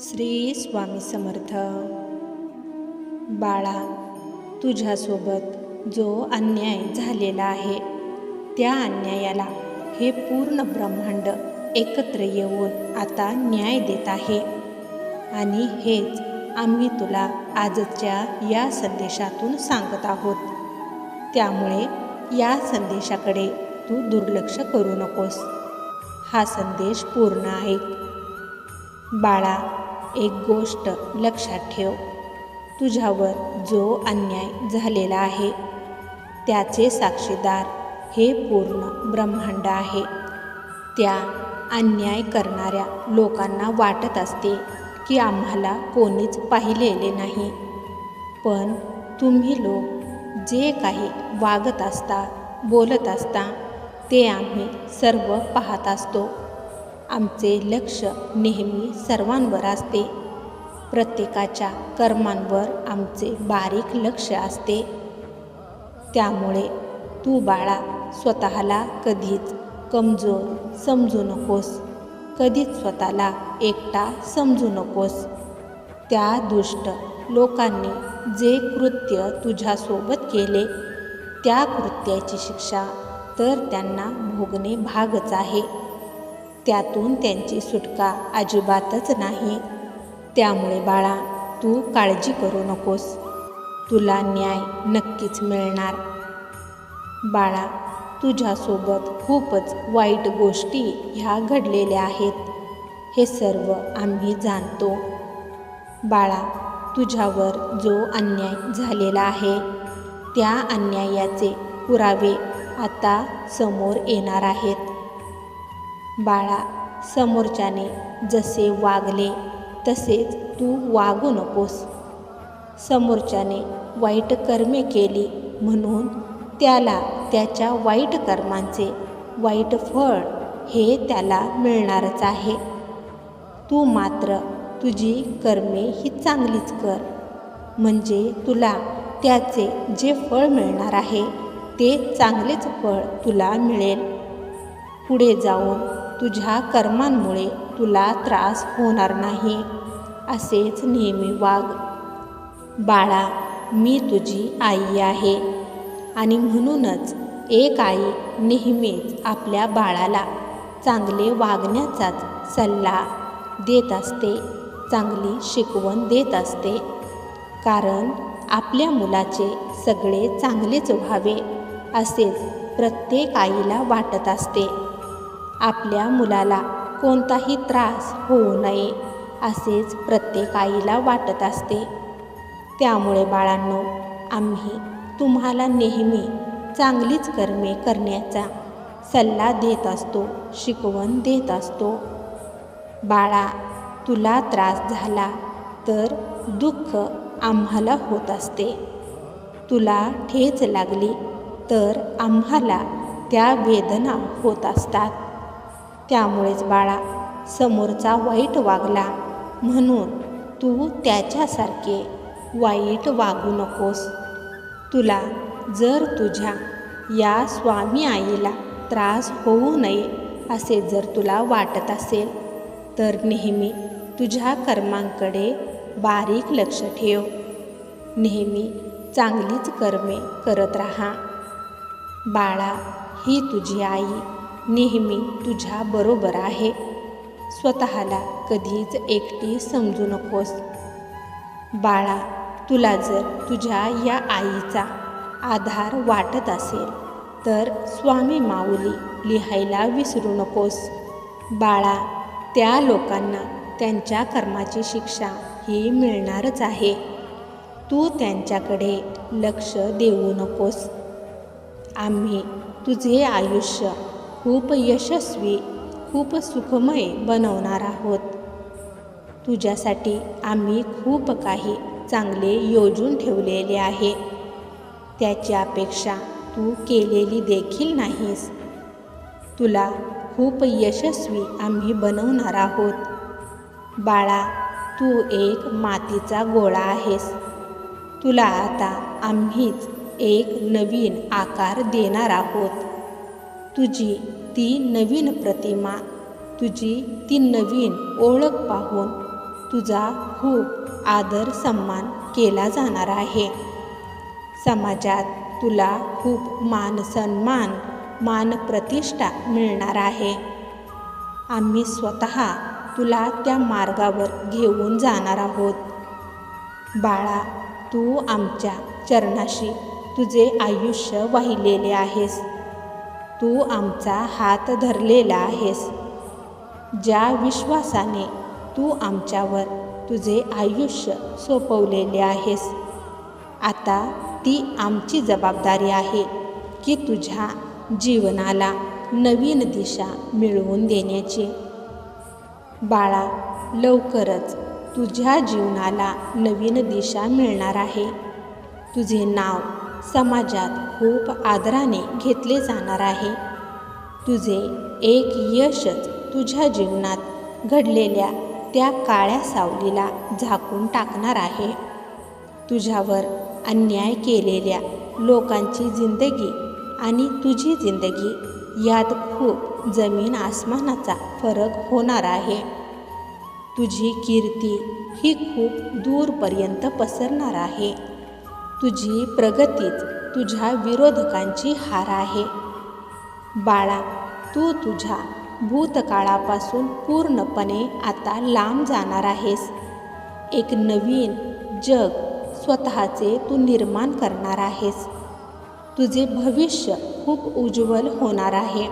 श्री स्वामी समर्थ. बाळा तुझ्यासोबत जो अन्याय झालेला आहे त्या अन्यायाला हे पूर्ण ब्रह्मांड एकत्र येऊन आता न्याय देत आहे. आणि हेच आम्ही तुला आजच्या या संदेशातून सांगत आहोत. त्यामुळे या संदेशाकडे तू दुर्लक्ष करू नकोस. हा संदेश पूर्ण ऐक बाळा एक गोष्ट लक्षात ठेव. तुझ्यावर जो अन्याय झालेला आहे त्याचे साक्षीदार हे पूर्ण ब्रह्मांड आहे. त्या अन्याय करणाऱ्या लोकांना वाटत असते की आम्हाला कोणीच पाहिलेले नाही. पण तुम्ही लोक जे काही वागत असता बोलत असता ते आम्ही सर्व पाहत असतो. आमचे लक्ष नेहमी सर्वांवर असते. प्रत्येकाच्या कर्मांवर आमचे बारीक लक्ष असते. त्यामुळे तू बाळा स्वतःला कधीच कमजोर समजू नकोस. कधीच स्वतःला एकटा समजू नकोस. त्या दुष्ट लोकांनी जे कृत्य तुझ्यासोबत केले त्या कृत्याची शिक्षा तर त्यांना भोगणे भागच आहे. त्यातून त्यांची सुटका अजिबातच नाही. त्यामुळे बाळा तू काळजी करू नकोस. तुला न्याय नक्कीच मिळणार. बाळा तुझ्यासोबत खूपच वाईट गोष्टी ह्या घडलेल्या आहेत. हे सर्व आम्ही जाणतो. बाळा तुझ्यावर जो अन्याय झालेला आहे त्या अन्यायाचे पुरावे आता समोर येणार आहेत. बाळा समोरच्याने जसे वागले तसेच तू वागू नकोस. समोरच्याने वाईट कर्मे केली म्हणून त्याला त्याच्या वाईट कर्मांचे वाईट फळ हे त्याला मिळणारच आहे. तू मात्र तुझी कर्मे ही चांगलीच कर. म्हणजे तुला त्याचे जे फळ मिळणार आहे ते चांगलेच फळ तुला मिळेल. पुढे जाऊन तुझ्या कर्मांमुळे तुला त्रास होणार नाही असेच नेहमी वाग. बाळा मी तुझी आई आहे आणि म्हणूनच एक आई नेहमीच आपल्या बाळाला चांगले वागण्याचाच सल्ला देत असते चांगली शिकवण देत असते. कारण आपल्या मुलाचे सगळे चांगलेच व्हावे असेच प्रत्येक आईला वाटत असते. आपल्या मुलाला कोणताही त्रास होऊ नये असेच प्रत्येक आईला वाटत असते. त्यामुळे बाळांनो आम्ही तुम्हाला नेहमी चांगलीच कर्मे करण्याचा सल्ला देत असतो शिकवण देत असतो. बाळा तुला त्रास झाला तर दुःख आम्हाला होत असते. तुला ठेच लागली तर आम्हाला त्या वेदना होत असतात. त्यामुळेच बाळा समोरचा वाईट वागला म्हणून तू त्याच्यासारखे वाईट वागू नकोस. तुला जर तुझ्या या स्वामी आईला त्रास होऊ नये असे जर तुला वाटत असेल तर नेहमी तुझ्या कर्मांकडे बारीक लक्ष ठेव. नेहमी चांगलीच कर्मे करत राहा. बाळा ही तुझी आई नेहमी तुझ्या बरोबर आहे. स्वतःला कधीच एकटी समजू नकोस. बाळा तुला जर तुझ्या या आईचा आधार वाटत असेल तर स्वामी माऊली लिहायला विसरू नकोस. बाळा त्या लोकांना त्यांच्या कर्माची शिक्षा ही मिळणारच आहे. तू त्यांच्याकडे लक्ष देऊ नकोस. आम्ही तुझे आयुष्य खूप यशस्वी खूप सुखमय बनवणार आहोत. तुझ्यासाठी आम्ही खूप काही चांगले योजून ठेवलेले आहे. त्याची अपेक्षा तू केलेली देखील नाहीस. तुला खूप यशस्वी आम्ही बनवणार आहोत. बाळा तू एक मातीचा गोळा आहेस. तुला आता आम्हीच एक नवीन आकार देणार आहोत. तुझी ती नवीन प्रतिमा. तुझी ती नवीन ओळख पाहून तुझा खूप आदर सन्मान केला जाणार आहे. समाजात तुला खूप मान सन्मान मान प्रतिष्ठा मिळणार आहे. आम्ही स्वतः तुला त्या मार्गावर घेऊन जाणार आहोत. बाळा तू आमच्या चरणाशी तुझे आयुष्य वाहिलेले आहेस. तू आमचा हात धरलेला आहेस. ज्या विश्वासाने तू आमच्यावर तुझे आयुष्य सोपवलेले आहेस आता ती आमची जबाबदारी आहे की तुझ्या जीवनाला नवीन दिशा मिळवून देण्याची. बाळा लवकरच तुझ्या जीवनाला नवीन दिशा मिळणार आहे. तुझे नाव समाजात खूप आदराने घेतले जाणार आहे. तुझे एक यशच तुझ्या जीवनात घडलेल्या त्या काळ्या सावलीला झाकून टाकणार आहे. तुझ्यावर अन्याय केलेल्या लोकांची जिंदगी आणि तुझी जिंदगी यात खूप जमीन आसमानाचा फरक होणार आहे. तुझी कीर्ती ही खूप दूरपर्यंत पसरणार आहे. तुझी प्रगतीच तुझ्या विरोधकांची हार आहे. बाळा तू तुझ्या भूतकाळापासून पूर्णपणे आता लांब जाणार आहेस. एक नवीन जग स्वतःचे तू निर्माण करणार आहेस. तुझे भविष्य खूप उज्ज्वल होणार आहे.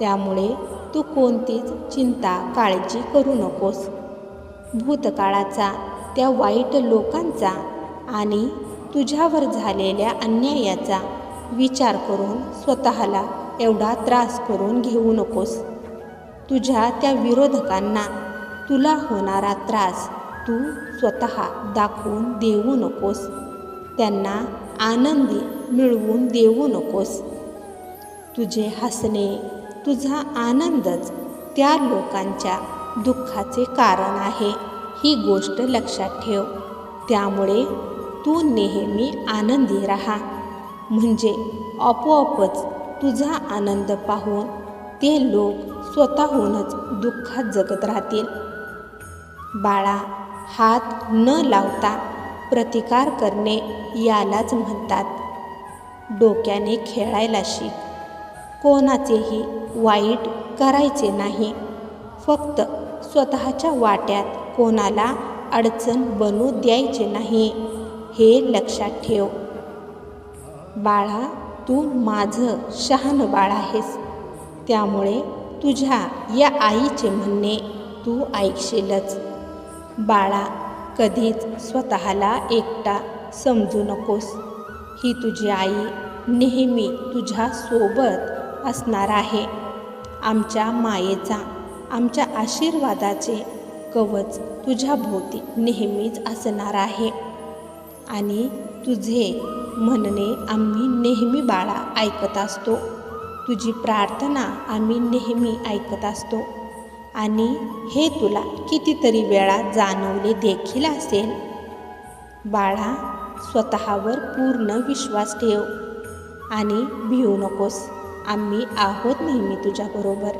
त्यामुळे तू कोणतीच चिंता काळजी करू नकोस. भूतकाळाचा त्या वाईट लोकांचा आणि तुझ्यावर झालेल्या अन्यायाचा विचार करून स्वतःला एवढा त्रास करून घेऊ नकोस. तुझ्या त्या विरोधकांना तुला होणारा त्रास तू स्वतः दाखवून देऊ नकोस. त्यांना आनंदी मिळवून देऊ नकोस. तुझे हसणे तुझा आनंदच त्या लोकांच्या दुःखाचे कारण आहे ही गोष्ट लक्षात ठेव. त्यामुळे तू नेहमी आनंदी राहा. म्हणजे आपोआपच तुझा आनंद पाहून ते लोक स्वतःहूनच दुःखात जगत राहतील. बाळा हात न लावता प्रतिकार करणे यालाच म्हणतात. डोक्याने खेळायला शिक. कोणाचेही वाईट करायचे नाही. फक्त स्वतःच्या वाट्यात कोणाला अडचण बनू द्यायचे नाही. हे लक्षात ठेव. बाळा तू माझं शहाण बाळ आहेस. त्यामुळे तुझ्या या आईचे म्हणणे तू ऐकशीलच. बाळा कधीच स्वतःला एकटा समजू नकोस. ही तुझी आई नेहमी तुझ्या सोबत असणार आहे. आमच्या मायेचा आमच्या आशीर्वादाचे कवच तुझ्या भोवती नेहमीच असणार आहे. आणि तुझे म्हणणे आम्ही नेहमी बाळा ऐकत असतो. तुझी प्रार्थना आम्ही नेहमी ऐकत असतो. आणि हे तुला कितीतरी वेळा जाणवले देखील असेल. बाळा स्वतःवर पूर्ण विश्वास ठेव आणि भिवू नकोस. आम्ही आहोत नेहमी तुझ्याबरोबर.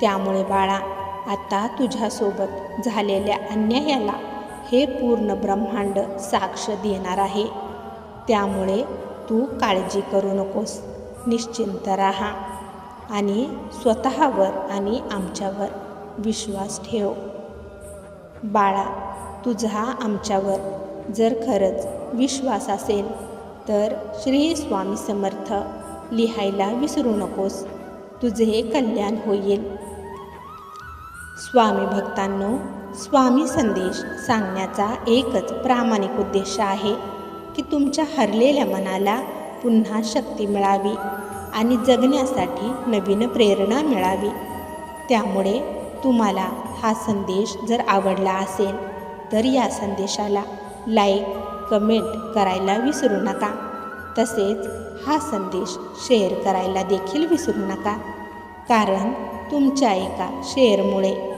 त्यामुळे बाळा आता तुझ्यासोबत झालेल्या अन्यायाला हे पूर्ण ब्रह्मांड साक्ष देणार आहे. त्यामुळे तू काळजी करू नकोस. निश्चिंत राहा. आणि स्वतःवर आणि आमच्यावर विश्वास ठेव. बाळा तुझा आमच्यावर जर खरंच विश्वास असेल तर श्री स्वामी समर्थ लिहायला विसरू नकोस. तुझे कल्याण होईल. स्वामी भक्तांनो स्वामी संदेश सांगण्याचा एकच प्रामाणिक उद्देश आहे की तुमच्या हरलेल्या मनाला पुन्हा शक्ती मिळावी आणि जगण्यासाठी नवीन प्रेरणा मिळावी. त्यामुळे तुम्हाला हा संदेश जर आवडला असेल तर या संदेशाला लाईक कमेंट करायला विसरू नका. तसेच हा संदेश शेअर करायला देखील विसरू नका. कारण तुमच्या एका शेअरमुळे